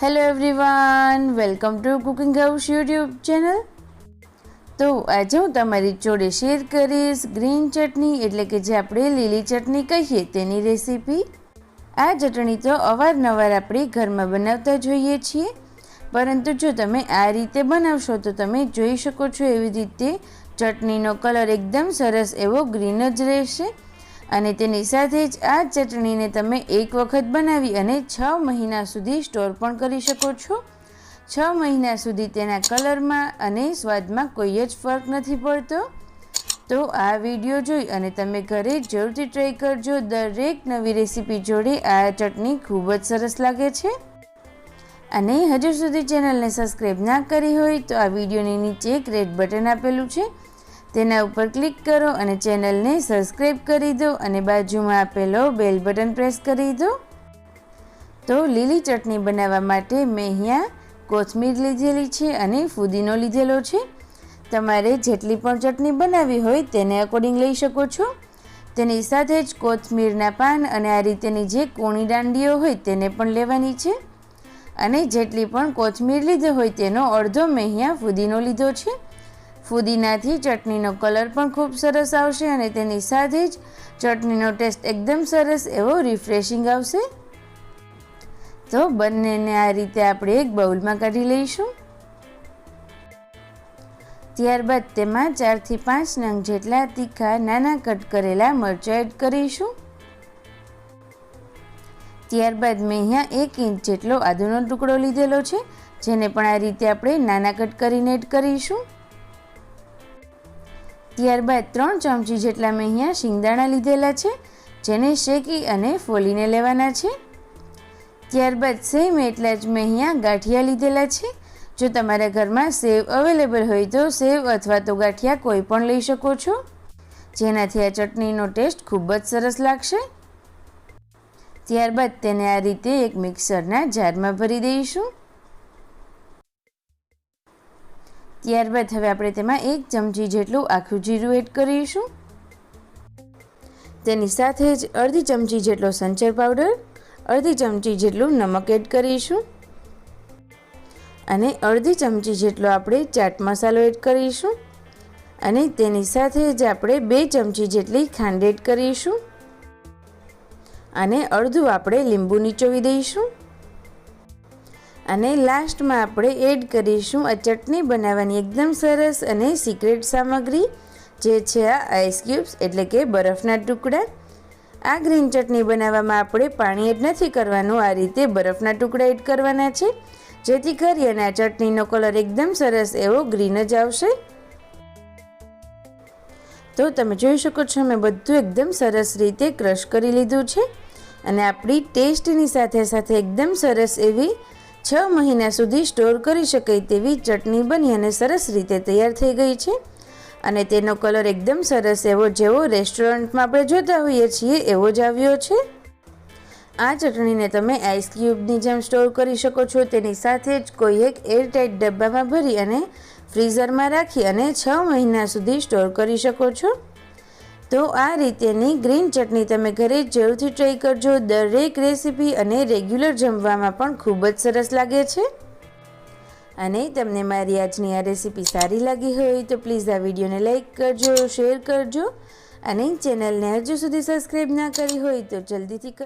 Hello everyone welcome to cooking house YouTube channel તો આજે હું તમારી જોડે શેર કરીશ ગ્રીન ચટણી, એટલે કે જે આપણે લીલી ચટણી કહીએ તેની રેસીપી આ ચટણી તો અવારનવાર આપણે ઘરમાં બનાવતા જોઈએ છીએ, પરંતુ જો તમે આ રીતે બનાવશો તો તમે જોઈ શકો છો એવી રીતે ચટણીનો કલર એકદમ સરસ એવો ગ્રીન જ રહેશે. અને તેની સાથે જ આ ચટણીને તમે એક વખત બનાવી અને છ મહિના સુધી સ્ટોર પણ કરી શકો છો. છ મહિના સુધી તેના કલરમાં અને સ્વાદમાં કોઈ જ ફરક નથી પડતો. તો આ વીડિયો જોઈ અને તમે ઘરે જરૂરથી ટ્રાય કરજો. દરેક નવી રેસીપી જોડે આ ચટણી ખૂબ જ સરસ લાગે છે. અને હજુ સુધી ચેનલને સબસ્ક્રાઈબ ના કરી હોય તો આ વિડીયોની નીચે એક રેડ બટન આપેલું છે. તેના ઉપર ક્લિક કરો અને ચેનલને સબસ્ક્રાઈબ કરી દો અને બાજુમાં આપેલો બેલ બટન પ્રેસ કરી દો. તો લીલી ચટણી બનાવવા માટે મેં અહીંયા કોથમીર લીધેલી છે અને ફુદીનો લીધેલો છે. તમારે જેટલી પણ ચટણી બનાવવી હોય તેને અકોર્ડિંગ લઈ શકો છો. તેની સાથે જ કોથમીરના પાન અને આ રીતેની જે કોણી દાંડીઓ હોય તેને પણ લેવાની છે. અને જેટલી પણ કોથમીર લીધો હોય તેનો અડધો મેં અહીંયા ફુદીનો લીધો છે. ફુદીનાથી ચટણીનો કલર પણ ખૂબ સરસ આવશે અને તેની સાથે જ ચટણીનો ટેસ્ટ એકદમ સરસ એવો રિફ્રેશિંગ આવશે. તો બંનેને આ રીતે આપણે એક બાઉલમાં કાઢી લઈશું. ત્યારબાદ તેમાં ચારથી પાંચ નંગ જેટલા તીખા નાના કટ કરેલા મરચાં એડ કરીશું. ત્યારબાદ મેં અહીંયા એક ઇંચ જેટલો આદુનો ટુકડો લીધેલો છે, જેને પણ આ રીતે આપણે નાના કટ કરીને એડ કરીશું. ત્યારબાદ ત્રણ ચમચી જેટલા મેં અહીંયા શિંગદાણા લીધેલા છે, જેને શેકી અને ફોલીને લેવાના છે. ત્યારબાદ સેમ એટલા જ મેં અહીંયા ગાંઠિયા લીધેલા છે. જો તમારા ઘરમાં સેવ અવેલેબલ હોય તો સેવ અથવા તો ગાંઠિયા કોઈ પણ લઈ શકો છો. જેનાથી આ ચટણીનો ટેસ્ટ ખૂબ જ સરસ લાગશે. ત્યારબાદ તેને આ રીતે એક મિક્સરના જારમાં ભરી દઈશું. ત્યારબાદ હવે આપણે તેમાં એક ચમચી જેટલું આખું જીરું એડ કરીશું. તેની સાથે જ અડધી ચમચી જેટલો સંચર પાવડર, અડધી ચમચી જેટલું નમક એડ કરીશું. અને અડધી ચમચી જેટલો આપણે ચાટ મસાલો એડ કરીશું. અને તેની સાથે જ આપણે બે ચમચી જેટલી ખાંડ એડ કરીશું. અને અડધું આપણે લીંબુ નીચોવી દઈશું. અને લાસ્ટમાં આપણે એડ કરીશું આ ચટણી બનાવવાની એકદમ સરસ અને સિક્રેટ સામગ્રી, જે છે આ આઈસ ક્યુબ્સ એટલે કે બરફના ટુકડા. આ ગ્રીન ચટણી બનાવવામાં આપણે પાણી એડ નથી કરવાનું, આ રીતે બરફના ટુકડા એડ કરવાના છે. જેથી કરી અને આ ચટણીનો કલર એકદમ સરસ એવો ગ્રીન જ આવશે. તો તમે જોઈ શકો છો, મેં બધું એકદમ સરસ રીતે ક્રશ કરી લીધું છે. અને આપણી ટેસ્ટની સાથે સાથે એકદમ સરસ એવી છ મહિના સુધી સ્ટોર કરી શકાય તેવી ચટણી બની અને સરસ રીતે તૈયાર થઈ ગઈ છે. અને તેનો કલર એકદમ સરસ એવો જેવો રેસ્ટોરન્ટમાં આપણે જોતા હોઈએ છીએ એવો જ આવ્યો છે. આ ચટણીને તમે આઈસ ક્યુબની જેમ સ્ટોર કરી શકો છો. તેની સાથે જ કોઈ એક એરટાઇટ ડબ્બામાં ભરી અને ફ્રીઝરમાં રાખી અને છ મહિના સુધી સ્ટોર કરી શકો છો. તો આ રીતેની ગ્રીન ચટણી તમે ઘરે જરૂરથી ટ્રાય કરજો. દરેક રેસીપી અને રેગ્યુલર જમવામાં પણ ખૂબ જ સરસ લાગે છે. અને તમને મારી આજની આ રેસીપી સારી લાગી હોય તો પ્લીઝ આ વિડીયોને લાઇક કરજો શેર કરજો અને ચેનલને હજુ સુધી સબસ્ક્રાઈબ ના કરી હોય તો જલ્દીથી